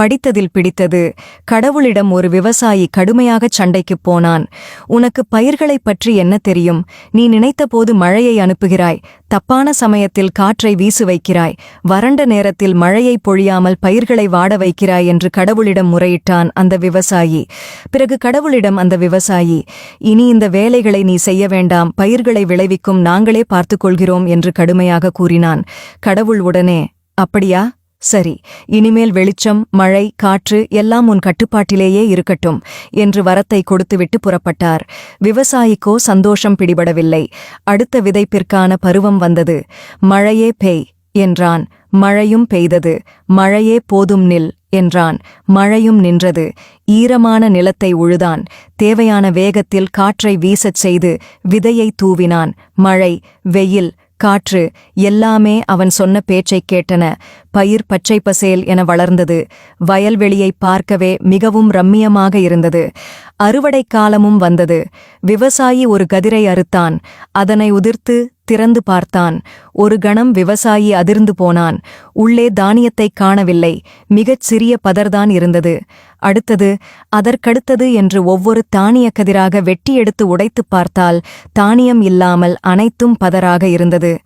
படித்ததில் பிடித்தது. கடவுளிடம் ஒரு விவசாயி கடுமையாகச் சண்டைக்குப் போனான். உனக்கு பயிர்களைப் பற்றி என்ன தெரியும்? நீ நினைத்தபோது மழையை அனுப்புகிறாய். தப்பான சமயத்தில் காற்றை வீசு வைக்கிறாய். வறண்ட நேரத்தில் மழையை பொழியாமல் பயிர்களை வாட வைக்கிறாய் என்று கடவுளிடம் முறையிட்டான் அந்த விவசாயி. பிறகு கடவுளிடம் அந்த விவசாயி இனி இந்த வேலைகளை நீ செய்ய வேண்டாம். பயிர்களை விளைவிக்கும் நாங்களே பார்த்துக் கொள்கிறோம் என்று கடுமையாக கூறினான். கடவுள் உடனே அப்படியா? சரி இனிமேல் வெளிச்சம் மழை காற்று எல்லாம் உன் கட்டுப்பாட்டிலேயே இருக்கட்டும் என்று வரத்தை கொடுத்துவிட்டு புறப்பட்டார். விவசாயிக்கோ சந்தோஷம் பிடிபடவில்லை. அடுத்த விதைப்பிற்கான பருவம் வந்தது. மழையே பெய் என்றான். மழையும் பெய்தது. மழையே போதும் நில் என்றான். மழையும் நின்றது. ஈரமான நிலத்தை உழுதான். தேவையான வேகத்தில் காற்றை வீசச் செய்து விதையை தூவினான். மழை வெயில் காற்று எல்லாமே அவன் சொன்ன பேச்சைக் கேட்டன. பயிர் பச்சை பசேல் என வளர்ந்தது. வயல்வெளியை பார்க்கவே மிகவும் ரம்மியமாக இருந்தது. அறுவடை காலமும் வந்தது. விவசாயி ஒரு கதிரை அறுத்தான். அதனை உதிர்த்து திறந்து பார்த்தான். ஒரு கணம் விவசாயி அதிர்ந்து போனான். உள்ளே தானியத்தைக் காணவில்லை. மிகச் சிறிய பதர்தான் இருந்தது. அடுத்தது அதற்கடுத்தது என்று ஒவ்வொரு தானிய கதிராக வெட்டி எடுத்து உடைத்துப் பார்த்தால் தானியம் இல்லாமல் அனைத்தும் பதராக இருந்தது.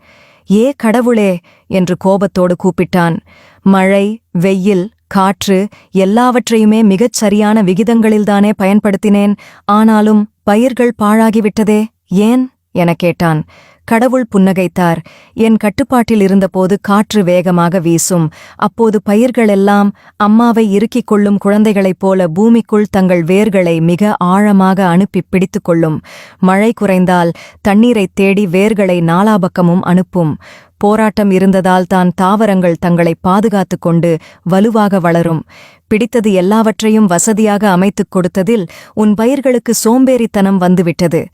ஏ கடவுளே என்று கோபத்தோடு கூப்பிட்டான். மழை வெயில் காற்று எல்லாவற்றையுமே மிகச் சரியான விகிதங்களில்தானே பயன்படுத்தினேன். ஆனாலும் பயிர்கள் பாழாகிவிட்டதே. ஏன்? எனக் கேட்டான். கடவுள் புன்னகைத்தார். என் கட்டுப்பாட்டில் இருந்தபோது காற்று வேகமாக வீசும். அப்போது பயிர்களெல்லாம் அம்மாவை இறுக்கிக் கொள்ளும் குழந்தைகளைப் போல பூமிக்குள் தங்கள் வேர்களை மிக ஆழமாக அனுப்பிப் பிடித்துக் கொள்ளும். மழை குறைந்தால் தண்ணீரைத் தேடி வேர்களை நாலாபக்கமும் அனுப்பும். போராட்டம் இருந்ததால் தான் தாவரங்கள் தங்களை பாதுகாத்துக் கொண்டு வலுவாக வளரும். பிடித்தது எல்லாவற்றையும் வசதியாக அமைத்துக் கொடுத்ததில் உன் பயிர்களுக்கு சோம்பேறித்தனம் வந்துவிட்டது.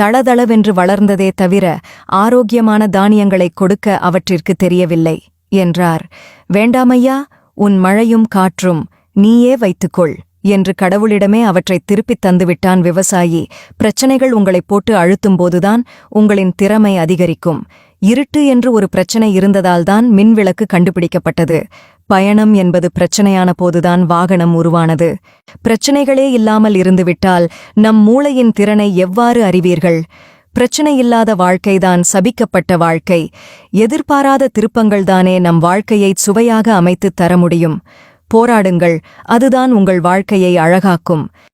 தளதளவென்று வளர்ந்ததே தவிர ஆரோக்கியமான தானியங்களைக் கொடுக்க அவற்றிற்கு தெரியவில்லை என்றார். வேண்டாமையா உன் மழையும் காற்றும் நீயே வைத்துக்கொள் என்று கடவுளிடமே அவற்றைத் திருப்பித் தந்துவிட்டான் விவசாயி. பிரச்சனைகள் உங்களைப் போட்டு அழுத்தும்போதுதான் உங்களின் திறமை அதிகரிக்கும். இருட்டு என்று ஒரு பிரச்சனை இருந்ததால்தான் மின்விளக்கு கண்டுபிடிக்கப்பட்டது. பயணம் என்பது பிரச்சனையான போதுதான் வாகனம் உருவானது. பிரச்சனைகளே இல்லாமல் இருந்துவிட்டால் நம் மூளையின் திறனை எவ்வாறு அறிவீர்கள்? பிரச்சனையில்லாத வாழ்க்கைதான் சபிக்கப்பட்ட வாழ்க்கை. எதிர்பாராத திருப்பங்கள்தானே நம் வாழ்க்கையை சுவையாக அமைத்துத் தர முடியும். போராடுங்கள் அதுதான் உங்கள் வாழ்க்கையை அழகாக்கும்.